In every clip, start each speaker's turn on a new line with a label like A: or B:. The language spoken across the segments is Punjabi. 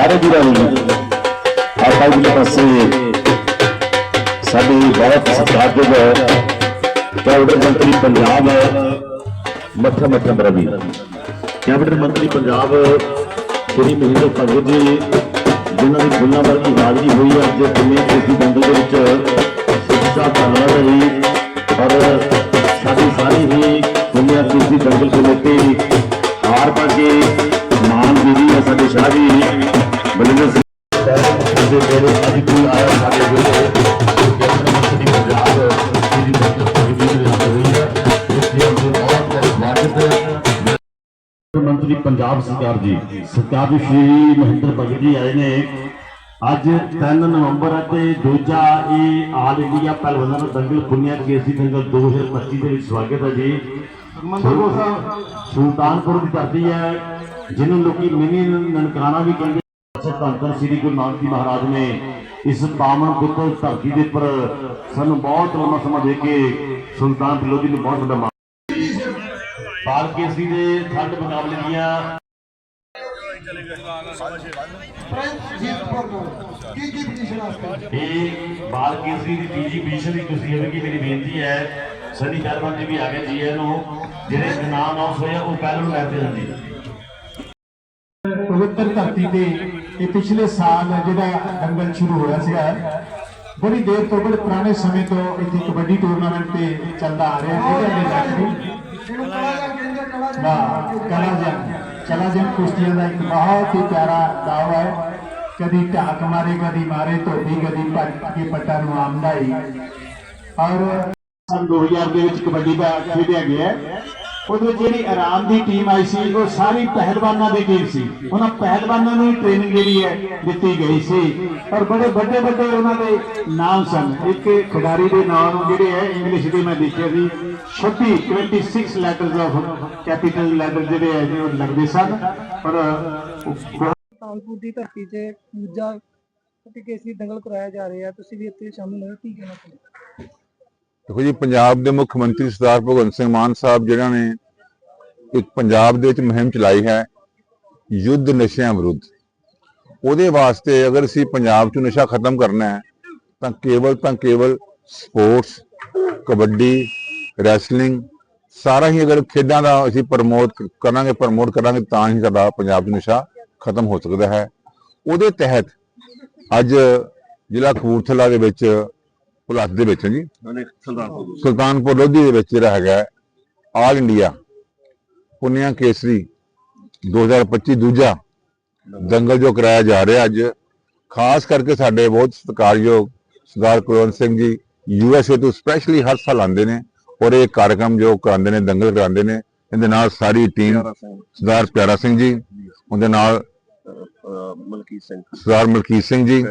A: ਸਾਰੇ ਵੀਰਾਂ ਨੂੰ। ਆਪਾਂ ਜੀ ਪਾਸੇ ਸਾਡੇ ਬਹੁਤ ਸਤਿਕਾਰਯੋਗ ਕੈਬਨਿਟ ਮੰਤਰੀ ਪੰਜਾਬ ਮੱਠਾ ਮੱਥਾ ਬਰਵੀ ਕੈਬਨਿਟ ਮੰਤਰੀ ਪੰਜਾਬ, ਸ਼੍ਰੀ ਮਹਿੰਦਰ ਭਗਤ ਜੀ, ਜਿਨ੍ਹਾਂ ਦੀ ਫੁੱਲਾਂ ਵਰਗੀ ਹਾਜ਼ਰੀ ਹੋਈ ਅੱਜ ਦੁਨੀਆ ਖੇਤੀ ਬੰਦੂ ਦੇ ਵਿੱਚ। ਸਿੱਖਿਆ ਧੰਨਵਾਦ ਹੈ ਔਰ ਸਾਡੀ ਸਾਰੀ ਹੀ ਦੁਨੀਆ ਖੇਤੀ ਦੰਗਲ ਕਮੇਟੀ ਹਾਰ ਪਾ ਕੇ ਮਾਨ ਦੀਦੀ ਸਾਡੇ ਸ਼ਾਹ ਜੀ। ਬਲਿੰਦਰ ਸਿੰਘ ਦੇ ਕੋਲ ਅੱਜ ਕੋਈ ਆਇਆ ਸਾਡੇ ਕੋਲ ਕੈਬਨਿਟ ਮੰਤਰੀ ਪੰਜਾਬ ਸ਼੍ਰੀ ਮਹਿੰਦਰ ਭਗਤ ਜੀ ਦੀ ਹੋਈ ਹੈ ਇਸ ਲਈ ਉਹ ਬਹੁਤ ਬਹੁਤ ਸਵਾਗਤ ਮੰਤਰੀ ਪੰਜਾਬ ਸਰਕਾਰ ਜੀ ਸਰਕਾਰ ਸ਼੍ਰੀ ਮਹਿੰਦਰ ਭਗਤ ਜੀ ਆਏ ਨੇ। ਅੱਜ 3 ਨਵੰਬਰ ਅਤੇ ਦੂਜਾ ਇਹ ਆਲ ਇੰਡੀਆ ਪਹਿਲਵਾਨਾਂ ਦੰਗਲ, ਪੁੰਨਿਆ ਕੇਸੀ ਦੰਗਲ 2025 ਦੇ ਵਿੱਚ ਸਵਾਗਤ ਹੈ ਜੀ। ਸੁਲਤਾਨਪੁਰ ਦੀ ਧਰਤੀ ਹੈ, ਜਿਹਨੂੰ ਲੋਕੀ ਮਿਨੀ ਨਨਕਾਣਾ ਵੀ ਕਹਿੰਦੇ ਧੰਨ ਧੰਨ ਸ੍ਰੀ ਗੁਰੂ ਨਾਨਕ ਜੀ ਮਹਾਰਾਜ ਨੇ ਇਸ ਪਾਵਨ ਪੁੱਤਰ ਧਰਤੀ ਦੇ ਉੱਪਰ ਸਾਨੂੰ ਬਹੁਤ ਲੰਮਾ ਸਮਾਂ ਦੇ ਕੇ ਸੁਲਤਾਨ ਫਿਲੋਜੀ ਨੂੰ ਬਹੁਤ ਵੱਡਾ ਬਾਲ ਕੇਸਰੀ ਦੇ ਖੰਡ ਮੁਕਾਬਲੇ ਦੀਆਂ ਇਹ ਬਾਲ ਕੇਸਰੀ ਦੀ ਤੀਜੀ ਪੋਜੀਸ਼ਨ ਦੀ ਕੁਸ਼ਤੀ ਹੋਵੇਗੀ ਮੇਰੀ ਬੇਨਤੀ ਹੈ, ਸਨੀ ਪਹਿਲਵਾਨ ਜੀ ਵੀ ਆ ਗਏ ਜੀ ਇਹਨੂੰ, ਜਿਹੜੇ ਨਾਮ ਆਉਸ ਹੋਏ ਉਹ ਪਹਿਲਾਂ ਨੂੰ ਲੈਂਦੇ ਜਾਂਦੇ
B: ਪਵਿੱਤਰ ਧਰਤੀ ਤੇ ਇਹ ਪਿਛਲੇ ਸਾਲ ਜਿਹੜਾ ਦੰਗਲ ਸ਼ੁਰੂ ਹੋਇਆ ਸੀਗਾ, ਬੜੀ ਦੇਰ ਤੋਂ ਬੜੇ ਪੁਰਾਣੇ ਸਮੇਂ ਤੋਂ ਇੱਥੇ ਕਬੱਡੀ ਟੂਰਨਾਮੈਂਟ ਤੇ ਚੱਲਦਾ ਆ ਰਿਹਾ ਹੈ ਇਹਦੇ ਅੰਦਰ ਨਾ ਕਲਾ ਜਨ ਕਲਾ ਜੰਗ ਕੁਸ਼ਤੀਆਂ ਦਾ ਇੱਕ ਬਹੁਤ ਹੀ ਪਿਆਰਾ ਦਾਅਵਾ ਹੈ। ਕਦੀ ਢਾਕ ਮਾਰੇ, ਕਦੀ ਮਾਰੇ ਧੋਬੀ, ਕਦੀ ਭੱਜ ਕੇ ਪੱਟਾ ਨੂੰ ਆਮਦਾਈ ਔਰ ਸਨ 2000 ਦੇ ਵਿੱਚ ਕਬੱਡੀ ਦਾ ਖੇਡਿਆ ਗਿਆ ਹੈ। ਉਹਦੇ ਵਿੱਚ ਜਿਹੜੀ ਆਰਾਮ ਦੀ ਟੀਮ ਆਈ ਸੀ ਉਹ ਸਾਰੀ ਪਹਿਲਵਾਨਾਂ ਦੀ ਟੀਮ ਸੀ। ਉਹਨਾਂ ਪਹਿਲਵਾਨਾਂ ਨੂੰ ਟ੍ਰੇਨਿੰਗ ਜਿਹੜੀ ਹੈ ਦਿੱਤੀ ਗਈ ਸੀ। ਔਰ ਬੜੇ ਵੱਡੇ ਵੱਡੇ ਉਹਨਾਂ ਦੇ ਨਾਮ ਸਨ। ਇੱਕ ਖਿਡਾਰੀ ਦੇ ਨਾਮ ਜਿਹੜੇ ਹੈ ਇੰਗਲਿਸ਼ ਦੇ ਮੈਂ ਦੇਖਿਆ ਸੀ। 26 26 ਲੈਟਰਸ ਆਫ ਕੈਪੀਟਲ ਲੈਟਰ ਜਿਹੜੇ ਹੈ ਜੀ ਉਹ ਲੱਗਦੇ ਸਨ। ਪਰ ਉਹ
C: ਤਾਲਪੁਰ ਦੀ ਧਰਤੀ 'ਤੇ ਦੂਜਾ ਅਤੇ ਕੇਸਰੀ ਦੰਗਲ ਕਰਾਇਆ ਜਾ ਰਿਹਾ। ਤੁਸੀਂ ਵੀ ਇੱਥੇ ਸ਼ਾਮਿਲ ਹੋਏ ਕੀ ਕਹਿਣਾ ਚਾਹੁੰਦੇ
D: ਦੇਖੋ ਜੀ ਪੰਜਾਬ ਦੇ ਮੁੱਖ ਮੰਤਰੀ ਸਰਦਾਰ ਭਗਵੰਤ ਸਿੰਘ ਮਾਨ ਸਾਹਿਬ ਜਿਨ੍ਹਾਂ ਨੇ ਇੱਕ ਪੰਜਾਬ ਦੇ ਵਿੱਚ ਮੁਹਿੰਮ ਚਲਾਈ ਹੈ ਯੁੱਧ ਨਸ਼ਿਆਂ ਵਿਰੁੱਧ। ਉਹਦੇ ਵਾਸਤੇ ਅਗਰ ਅਸੀਂ ਪੰਜਾਬ 'ਚ ਨਸ਼ਾ ਖਤਮ ਕਰਨਾ ਹੈ ਤਾਂ ਕੇਵਲ ਤਾਂ ਕੇਵਲ ਸਪੋਰਟਸ ਕਬੱਡੀ ਰੈਸਲਿੰਗ ਸਾਰਾ ਹੀ ਅਗਰ ਖੇਡਾਂ ਦਾ ਅਸੀਂ ਪ੍ਰਮੋਟ ਕਰਾਂਗੇ ਪ੍ਰਮੋਟ ਕਰਾਂਗੇ ਤਾਂ ਹੀ ਸਾਡਾ ਪੰਜਾਬ 'ਚ ਨਸ਼ਾ ਖਤਮ ਹੋ ਸਕਦਾ ਹੈ। ਉਹਦੇ ਤਹਿਤ ਅੱਜ ਜ਼ਿਲ੍ਹਾ ਕਪੂਰਥਲਾ ਦੇ ਵਿੱਚ ਪੁਲਾਸ ਦੇ ਵਿੱਚ ਜੀ। ਸੁਲਤਾਨਪੁਰ ਲੋਧੀ ਦੇ ਵਿੱਚ ਜਿਹੜਾ ਹੈਗਾ ਆਲ ਇੰਡੀਆ ਪੁੰਨਿਆ ਕੇਸਰੀ 2025 ਦੂਜਾ ਦੰਗਲ ਜੋ ਕਰਾਇਆ ਜਾ ਰਿਹਾ ਅੱਜ ਖਾਸ ਕਰਕੇ ਸਾਡੇ ਬਹੁਤ ਸਤਿਕਾਰਯੋਗ ਸਰਦਾਰ ਕੁਲਵੰਤ ਸਿੰਘ ਜੀ ਯੂਐਸਏ ਤੋਂ ਸਪੈਸ਼ਲੀ ਹਰ ਸਾਲ ਆਉਂਦੇ ਨੇ ਔਰ ਇਹ ਕਾਰਜਕ੍ਰਮ ਜੋ ਕਰਾਉਂਦੇ ਨੇ ਦੰਗਲ ਕਰਾਉਂਦੇ ਨੇ ਇਹਦੇ ਨਾਲ ਸਾਰੀ ਟੀਮ ਸਰਦਾਰ ਪਿਆਰਾ ਸਿੰਘ ਜੀ ਉਹਦੇ ਨਾਲ
E: ਮਲਕੀਤ ਸਿੰਘ।
D: ਸਰਦਾਰ ਮਲਕੀਤ ਸਿੰਘ ਜੀ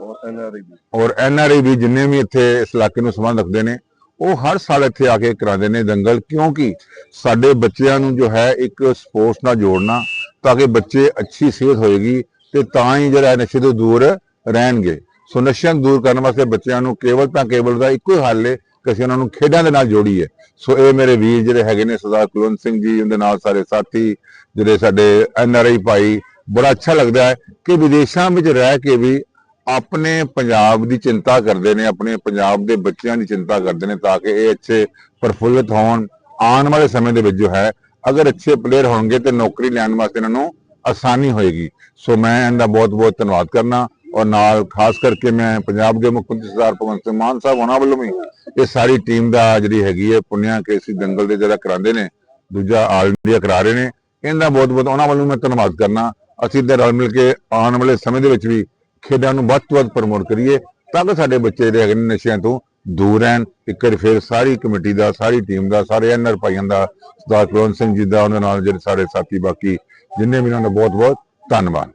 E: ਔਰ ਐਨਆਰਆਈ ਵੀ।
D: ਔਰ ਐਨਆਰਆਈ ਵੀ ਜਿੰਨੇ ਵੀ ਇੱਥੇ ਇਸ ਇਲਾਕੇ ਨੂੰ ਸੰਬੰਧ ਰੱਖਦੇ ਨੇ ਉਹ ਹਰ ਸਾਲ ਇੱਥੇ ਆ ਕੇ ਕਰਾਉਂਦੇ ਨੇ ਦੰਗਲ ਕਿਉਂਕਿ ਸਾਡੇ ਬੱਚਿਆਂ ਨੂੰ ਜੋ ਹੈ ਇੱਕ ਸਪੋਰਟਸ ਨਾਲ ਜੋੜਨਾ, ਤਾਂ ਕਿ ਬੱਚੇ ਅੱਛੀ ਸਿਹਤ ਹੋਏਗੀ ਤੇ ਤਾਂ ਹੀ ਜਿਹੜਾ ਨਸ਼ੇ ਤੋਂ ਦੂਰ ਰਹਿਣਗੇ। ਸੋ ਨਸ਼ਿਆਂ ਤੋਂ ਦੂਰ ਕਰਨ ਵਾਸਤੇ ਬੱਚਿਆਂ ਨੂੰ ਕੇਵਲ ਤਾਂ ਕੇਵਲ ਦਾ ਇੱਕੋ ਹੀ ਹੱਲ ਹੈ ਕਿ ਅਸੀਂ ਉਹਨਾਂ ਨੂੰ ਖੇਡਾਂ ਦੇ ਨਾਲ ਜੋੜੀਏ। ਸੋ ਇਹ ਮੇਰੇ ਵੀਰ ਜਿਹੜੇ ਹੈਗੇ ਨੇ, ਸਰਦਾਰ ਕੁਲਵੰਤ ਸਿੰਘ ਜੀ, ਉਹਦੇ ਨਾਲ ਸਾਰੇ ਸਾਥੀ, ਜਿਹੜੇ ਸਾਡੇ ਐਨ ਆਰ ਆਈ ਭਾਈ, ਬੜਾ ਅੱਛਾ ਲੱਗਦਾ ਹੈ ਕਿ ਵਿਦੇਸ਼ਾਂ ਵਿੱਚ ਰਹਿ ਕੇ ਵੀ ਆਪਣੇ ਪੰਜਾਬ ਦੀ ਚਿੰਤਾ ਕਰਦੇ ਨੇ, ਆਪਣੇ ਪੰਜਾਬ ਦੇ ਬੱਚਿਆਂ ਦੀ ਚਿੰਤਾ ਕਰਦੇ ਨੇ ਤਾਂ ਕਿ ਇਹ ਅੱਛੇ ਪ੍ਰਫੁੱਲਤ ਹੋਣ, ਆਉਣ ਵਾਲੇ ਸਮੇਂ ਦੇ ਵਿੱਚ ਜੋ ਹੈ, ਅਗਰ ਅੱਛੇ ਪਲੇਅਰ ਹੋਣਗੇ ਤੇ ਨੌਕਰੀ ਲੈਣ ਵਾਸਤੇ ਇਹਨਾਂ ਨੂੰ ਆਸਾਨੀ ਹੋਏਗੀ। ਸੋ ਮੈਂ ਇਹਦਾ ਬਹੁਤ ਬਹੁਤ ਧੰਨਵਾਦ ਕਰਨਾ ਔਰ ਨਾਲ ਖਾਸ ਕਰਕੇ ਮੈਂ ਪੰਜਾਬ ਦੇ ਮੁੱਖ ਮੰਤਰੀ ਸਰਦਾਰ ਭਗਵੰਤ ਸਿੰਘ ਮਾਨ ਸਾਹਿਬ ਉਹਨਾਂ ਵੱਲੋਂ ਵੀ ਇਹ ਸਾਰੀ ਟੀਮ ਦਾ ਜਿਹੜੀ ਹੈਗੀ ਹੈ, ਪੁੰਨਿਆ ਕੇਸੀ ਦੰਗਲ ਦੇ ਜਿਹੜਾ ਕਰਾਉਂਦੇ ਨੇ, ਦੂਜਾ ਆਲ ਇੰਡੀਆ ਕਰਾ ਰਹੇ ਨੇ ਇਹਦਾ ਬਹੁਤ ਬਹੁਤ ਉਹਨਾਂ ਵੱਲੋਂ ਮੈਂ ਧੰਨਵਾਦ ਕਰਨਾ। ਅਸੀਂ ਤੇ ਰਲ ਮਿਲ ਕੇ ਆਉਣ ਵਾਲੇ ਸਮੇਂ ਦੇ ਵਿੱਚ ਵੀ ਖੇਡਾਂ ਨੂੰ ਵੱਧ ਤੋਂ ਵੱਧ ਪ੍ਰਮੋਟ ਕਰੀਏ ਤਾਂ ਕਿ ਸਾਡੇ ਬੱਚੇ ਜਿਹੜੇ ਹੈਗੇ ਨਸ਼ਿਆਂ ਤੋਂ ਦੂਰ ਰਹਿਣ। ਇੱਕ ਵਾਰ ਫਿਰ ਸਾਰੀ ਕਮੇਟੀ ਦਾ ਸਾਰੀ ਟੀਮ ਦਾ ਸਾਰੇ ਐਨਆਰ ਭਾਈਆਂ ਦਾ ਸਰਦਾਰ ਕੁਲਵੰਤ ਸਿੰਘ ਜੀ ਦਾ ਉਹਨਾਂ ਨਾਲ ਜਿਹੜੇ ਸਾਰੇ ਸਾਥੀ ਬਾਕੀ ਜਿੰਨੇ ਵੀ ਉਹਨਾਂ ਦਾ ਬਹੁਤ ਬਹੁਤ ਧੰਨਵਾਦ।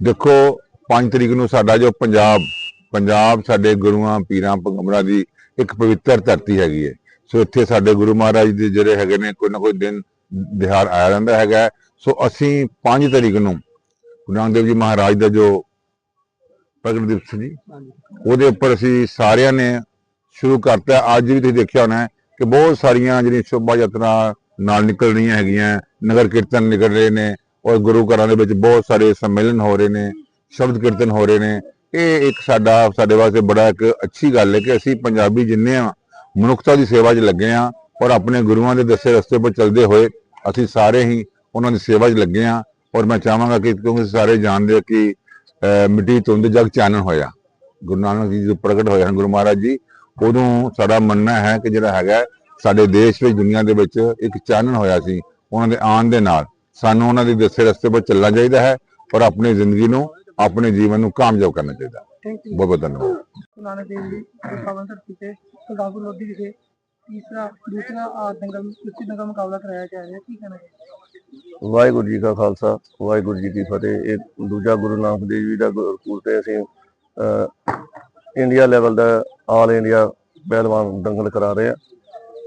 D: ਦੇਖੋ 5 ਤਰੀਕ ਨੂੰ ਸਾਡਾ ਜੋ ਪੰਜਾਬ ਪੰਜਾਬ ਸਾਡੇ ਗੁਰੂਆਂ ਪੀਰਾਂ ਪੈਗੰਬਰਾਂ ਦੀ ਇੱਕ ਪਵਿੱਤਰ ਧਰਤੀ ਹੈਗੀ ਹੈ। ਸੋ ਇੱਥੇ ਸਾਡੇ ਗੁਰੂ ਮਹਾਰਾਜ ਦੇ ਜਿਹੜੇ ਹੈਗੇ ਨੇ ਕੋਈ ਨਾ ਕੋਈ ਦਿਨ ਦਿਹਾੜ ਆਇਆ ਰਹਿੰਦਾ ਹੈਗਾ। ਸੋ ਅਸੀਂ 5 ਤਰੀਕ ਨੂੰ ਗੁਰੂ ਨਾਨਕ ਦੇਵ ਜੀ ਮਹਾਰਾਜ ਦਾ ਜੋ ਪ੍ਰਗਟ ਦਿਵਸ ਜੀ ਉਹਦੇ ਉੱਪਰ ਅਸੀਂ ਸਾਰਿਆਂ ਨੇ ਸ਼ੁਰੂ ਕਰਤਾ ਅੱਜ ਵੀ ਤੁਸੀਂ ਦੇਖਿਆ ਹੋਣਾ ਕਿ ਬਹੁਤ ਸਾਰੀਆਂ ਜਿਹੜੀਆਂ ਸ਼ੋਭਾ ਯਾਤਰਾ ਨਾਲ ਨਿਕਲ ਰਹੀਆਂ ਹੈਗੀਆਂ ਨਗਰ ਕੀਰਤਨ ਨਿਕਲ ਰਹੇ ਨੇ ਔਰ ਗੁਰੂ ਘਰਾਂ ਦੇ ਵਿੱਚ ਬਹੁਤ ਸਾਰੇ ਸੰਮੇਲਨ ਹੋ ਰਹੇ ਨੇ ਸ਼ਬਦ ਕੀਰਤਨ ਹੋ ਰਹੇ ਨੇ। ਇਹ ਇੱਕ ਸਾਡਾ ਸਾਡੇ ਵਾਸਤੇ ਬੜਾ ਇੱਕ ਅੱਛੀ ਗੱਲ ਹੈ ਕਿ ਅਸੀਂ ਪੰਜਾਬੀ ਜਿੰਨੇ ਆ ਮਨੁੱਖਤਾ ਦੀ ਸੇਵਾ 'ਚ ਲੱਗੇ ਆ ਔਰ ਆਪਣੇ ਗੁਰੂਆਂ ਦੇ ਦੱਸੇ ਰਸਤੇ 'ਤੇ ਚੱਲਦੇ ਹੋਏ ਅਸੀਂ ਸਾਰੇ ਹੀ ਉਹਨਾਂ ਦੀ ਸੇਵਾ 'ਚ ਲੱਗੇ ਆ ਔਰ ਮੈਂ ਚਾਹਾਂਗਾ ਕਿ ਕਿਉਂਕਿ ਸਾਰੇ ਜਾਣਦੇ ਕਿ ਮਿੱਟੀ ਤੁੰਦ ਜਗ ਚਾਨਣ ਹੋਇਆ। ਗੁਰੂ ਨਾਨਕ ਜੀ ਜਦੋਂ ਪ੍ਰਗਟ ਹੋਏ ਹਨ ਗੁਰੂ ਮਹਾਰਾਜ ਜੀ ਉਦੋਂ ਸਾਡਾ ਮੰਨਣਾ ਹੈ ਕਿ ਜਿਹੜਾ ਹੈਗਾ ਸਾਡੇ ਦੇਸ਼ ਵਿੱਚ ਦੁਨੀਆ ਦੇ ਵਿੱਚ ਇੱਕ ਚਾਨਣ ਹੋਇਆ ਸੀ ਉਹਨਾਂ ਦੇ ਆਉਣ ਦੇ ਨਾਲ। ਸਾਨੂੰ ਉਹਨਾਂ ਦੇ ਦੱਸੇ ਰਸਤੇ 'ਤੇ ਚੱਲਣਾ ਚਾਹੀਦਾ ਹੈ ਔਰ ਆਪਣੀ ਜ਼ਿੰਦਗੀ ਨੂੰ ਆਪਣੇ ਜੀਵਨ ਨੂੰ ਕਾਮਯਾਬ ਕਰਨਾ ਚਾਹੀਦਾ। ਬਹੁਤ ਬਹੁਤ ਧੰਨਵਾਦ।
C: ਨਾਨਕ ਦੇਵ ਜੀ ਦੇ ਪਾਵਨ ਧਰਤੀ ਤੇ ਸੁਲਤਾਨਪੁਰ ਲੋਧੀ ਵਿਖੇ ਤੀਸਰਾ ਦੂਸਰਾ ਦੰਗਲ ਕੁਸ਼ਤੀ ਦੰਗਲ ਮੁਕਾਬਲਾ ਕਰਾਇਆ ਜਾ ਰਿਹਾ ਕੀ ਕਹਿਣਾ ਚਾਹੀਦਾ
E: ਵਾਹਿਗੁਰੂ ਜੀ ਕਾ ਖਾਲਸਾ ਵਾਹਿਗੁਰੂ ਜੀ ਕੀ ਫਤਿਹ। ਇਹ ਦੂਜਾ ਗੁਰੂ ਨਾਨਕ ਦੇਵ ਜੀ ਦਾ ਗੁਰਪੁਰਬ ਤੇ ਅਸੀਂ ਅਹ, ਇੰਡੀਆ ਲੈਵਲ ਦਾ ਆਲ ਇੰਡੀਆ ਪਹਿਲਵਾਨ ਦੰਗਲ ਕਰਾ ਰਹੇ ਆ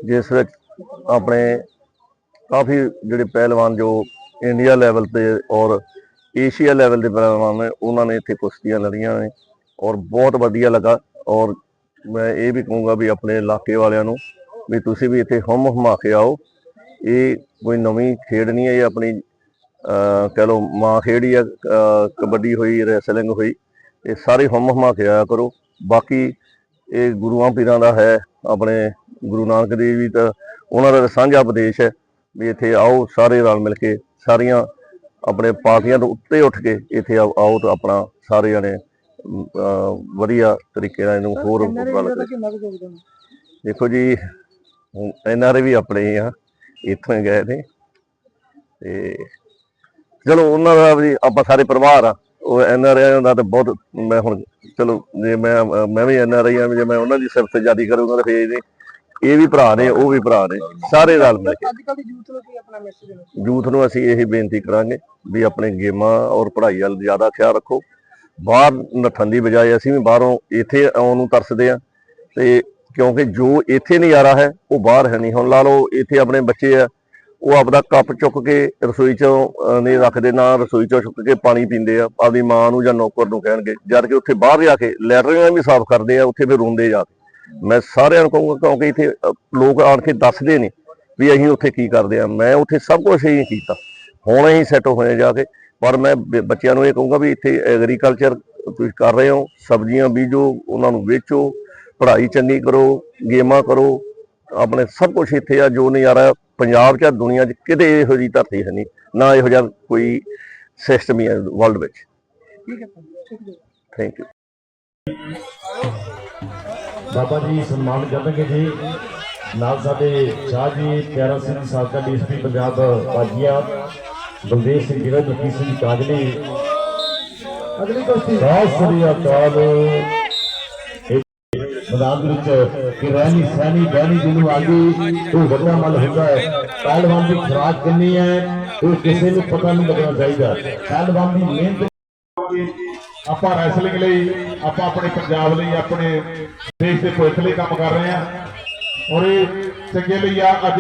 E: ਜਿਸ ਵਿੱਚ ਆਪਣੇ ਕਾਫੀ ਜਿਹੜੇ ਪਹਿਲਵਾਨ ਜੋ ਇੰਡੀਆ ਲੈਵਲ ਤੇ ਔਰ ਏਸ਼ੀਆ ਲੈਵਲ ਦੇ ਪਹਿਲਵਾਨ ਨੇ ਉਹਨਾਂ ਨੇ ਇੱਥੇ ਕੁਸ਼ਤੀਆਂ ਲੜੀਆਂ ਨੇ ਔਰ ਬਹੁਤ ਵਧੀਆ ਲੱਗਾ। ਔਰ ਮੈਂ ਇਹ ਵੀ ਕਹੂੰਗਾ ਵੀ ਆਪਣੇ ਇਲਾਕੇ ਵਾਲਿਆਂ ਨੂੰ ਵੀ ਤੁਸੀਂ ਵੀ ਇੱਥੇ ਹਮ ਹਮਾ ਕੇ ਆਓ। ਇਹ ਕੋਈ ਨਵੀਂ ਖੇਡ ਨਹੀਂ ਹੈ ਇਹ ਆਪਣੀ ਕਹਿ ਲਓ ਮਾਂ ਖੇਡ ਹੀ ਆ ਅਹ ਕਬੱਡੀ ਹੋਈ ਰੈਸਲਿੰਗ ਹੋਈ ਇਹ ਸਾਰੇ ਹਮ ਹਮਾ ਕੇ ਆਇਆ ਕਰੋ। ਬਾਕੀ ਇਹ ਗੁਰੂਆਂ ਪੀਰਾਂ ਦਾ ਹੈ ਆਪਣੇ ਗੁਰੂ ਨਾਨਕ ਦੇਵ ਜੀ ਤਾਂ ਉਹਨਾਂ ਦਾ ਸਾਂਝਾ ਉਪਦੇਸ਼ ਹੈ ਵੀ ਇੱਥੇ ਆਓ ਸਾਰੇ ਰਲ ਮਿਲ ਕੇ ਸਾਰੀਆਂ ਆਪਣੇ ਪਾਰਟੀਆਂ ਤੋਂ ਉੱਤੇ ਉੱਠ ਕੇ ਇੱਥੇ ਆਓ ਤਾਂ ਆਪਣਾ ਸਾਰੇ ਜਣੇ ਵਧੀਆ ਤਰੀਕੇ ਨਾਲ ਇਹਨੂੰ ਹੋਰ ਗੱਲ
C: ਹੈ?
E: ਦੇਖੋ ਜੀ ਐਨਆਰਏ ਵੀ ਆਪਣੇ ਹੀ ਆ। ਇੱਥੋਂ ਹੀ ਗਏ ਨੇ ਤੇ ਚਲੋ ਉਹਨਾਂ ਦਾ ਵੀ ਆਪਾਂ ਸਾਰੇ ਪਰਿਵਾਰ ਆ। ਉਹ ਐਨਆਰਏ ਦਾ ਤਾਂ ਬਹੁਤ ਮੈਂ ਹੁਣ ਚਲੋ ਜੇ ਮੈਂ ਮੈਂ ਵੀ ਐਨਆਰਆਈ ਆ ਜੇ ਮੈਂ ਉਹਨਾਂ ਦੀ ਸਿਫਤ ਜਿਆਦੀ ਕਰੂੰਗਾ ਤਾਂ ਫੇਰ ਇਹ ਇਹ ਵੀ ਭਰਾ ਨੇ ਉਹ ਵੀ ਭਰਾ ਨੇ ਸਾਰੇ ਰਲ ਮਿਲ ਕੇ।
C: ਅੱਜ ਕੱਲ੍ਹ ਦੀ ਯੂਥ ਨੂੰ ਕੀ ਆਪਣਾ ਮੈਸੇਜ ਦੇਣਾ?
E: ਯੂਥ ਨੂੰ ਅਸੀਂ ਇਹ ਬੇਨਤੀ ਕਰਾਂਗੇ ਵੀ ਆਪਣੇ ਗੇਮਾਂ ਔਰ ਪੜ੍ਹਾਈ ਵੱਲ ਜ਼ਿਆਦਾ ਖਿਆਲ ਰੱਖੋ। ਬਾਹਰ ਨੱਠਣ ਦੀ ਬਜਾਏ ਅਸੀਂ ਵੀ ਬਾਹਰੋਂ ਇੱਥੇ ਆਉਣ ਨੂੰ ਤਰਸਦੇ ਆ। ਤੇ ਕਿਉਂਕਿ ਜੋ ਇੱਥੇ ਨਹੀਂ ਆ ਨਜ਼ਾਰਾ ਹੈ, ਉਹ ਬਾਹਰ ਹੈ ਨਹੀਂ। ਹੁਣ ਲਾ ਲਓ, ਇੱਥੇ ਆਪਣੇ ਬੱਚੇ ਆ, ਉਹ ਆਪਦਾ ਕੱਪ ਚੁੱਕ ਕੇ ਰਸੋਈ ਚੋਂ ਨਹੀਂ ਰੱਖਦੇ ਨਾ ਰਸੋਈ ਚੋਂ ਚੁੱਕ ਕੇ ਪਾਣੀ ਪੀਂਦੇ ਆ, ਆਪਦੀ ਮਾਂ ਨੂੰ ਜਾਂ ਨੌਕਰ ਨੂੰ ਕਹਿਣਗੇ, ਜਦ ਕਿ ਉੱਥੇ ਬਾਹਰ ਜਾ ਕੇ ਲੈਟਰਿੰਗਾਂ ਵੀ ਸਾਫ਼ ਕਰਦੇ ਆ, ਉੱਥੇ ਫਿਰ ਰੋਂਦੇ ਜਾ ਕੇ। ਮੈਂ ਸਾਰਿਆਂ ਨੂੰ ਕਹੂੰਗਾ, ਕਿਉਂਕਿ ਇੱਥੇ ਲੋਕ ਆਣ ਕੇ ਦੱਸਦੇ ਨੇ ਵੀ ਅਸੀਂ ਉੱਥੇ ਕੀ ਕਰਦੇ ਆ। ਮੈਂ ਉੱਥੇ ਸਭ ਕੁਝ ਹੀ ਕੀਤਾ। ਹੁਣ ਅਸੀਂ ਸੈੱਟ ਹੋਏ ਜਾ ਕੇ। ਪਰ ਮੈਂ ਬੱਚਿਆਂ ਨੂੰ ਇਹ ਕਹੂੰਗਾ ਵੀ ਇੱਥੇ ਐਗਰੀਕਲਚਰ ਤੁਸੀਂ ਕਰ ਰਹੇ ਹੋ, ਸਬਜ਼ੀਆਂ ਬੀਜੋ, ਉਹਨਾਂ ਨੂੰ ਵੇਚੋ ਪੜ੍ਹਾਈ ਚੰਗੀ ਕਰੋ ਗੇਮਾਂ ਕਰੋ ਆਪਣੇ ਸਭ ਕੁਝ ਇੱਥੇ ਆ ਜੋ ਨਜ਼ਾਰਾ ਪੰਜਾਬ 'ਚ ਦੁਨੀਆ 'ਚ ਕਿਤੇ ਇਹੋ ਜਿਹੀ ਧਰਤੀ ਹੈ ਨਹੀਂ ਨਾ ਇਹੋ ਜਿਹਾ ਕੋਈ ਸਿਸਟਮ ਹੀ ਹੈ ਵਰਲਡ ਵਿੱਚ।
C: ਠੀਕ ਹੈ
E: ਥੈਂਕ ਯੂ
A: ਬਾਬਾ ਜੀ ਸਨਮਾਨ ਕਰਨਗੇ ਜੀ। ਨਾਲ ਸਾਡੇ ਸ਼ਾਹ ਜੀ ਪਿਆਰਾ ਸਿੰਘ ਸਾਬਕਾ ਡੀਐਸਪੀ ਪੰਜਾਬ ਬਾਜੀਆ ਬਲਦੇਵ ਸਿੰਘ ਗਿਰਾ ਜੱਫੀ ਸਿੰਘ ਕਾਜਲੀ। ਅਗਲੀ ਕੁਸ਼ਤੀ ਬਹੁਤ ਸ੍ਰੀ ਅਕਾਲ। ਮੈਦਾਨ ਦੇ ਵਿੱਚ ਕਿ ਰਹਿਣੀ ਸਹਿਣੀ, ਬਹਿਣੀ ਜਿਹਨੂੰ ਆ ਉਹ ਵੱਡਾ ਮਲ ਹੁੰਦਾ ਹੈ। ਪਹਿਲਵਾਨ ਦੀ ਖੁਰਾਕ ਕਿੰਨੀ ਹੈ, ਉਹ ਕਿਸੇ ਨੂੰ ਪਤਾ ਨਹੀਂ ਲੱਗਣਾ ਚਾਹੀਦਾ। ਪਹਿਲਵਾਨ ਦੀ ਮਿਹਨਤ
B: ਆਪਾਂ ਰੈਸਲਿੰਗ ਲਈ, ਆਪਾਂ ਆਪਣੇ ਪੰਜਾਬ ਲਈ, ਆਪਣੇ ਦੇਸ਼ ਦੇ ਭਵਿੱਖ ਲਈ ਕੰਮ ਕਰ ਰਹੇ ਹਾਂ। ਔਰ ਇਹ ਚੰਗੇ ਲਈ ਆ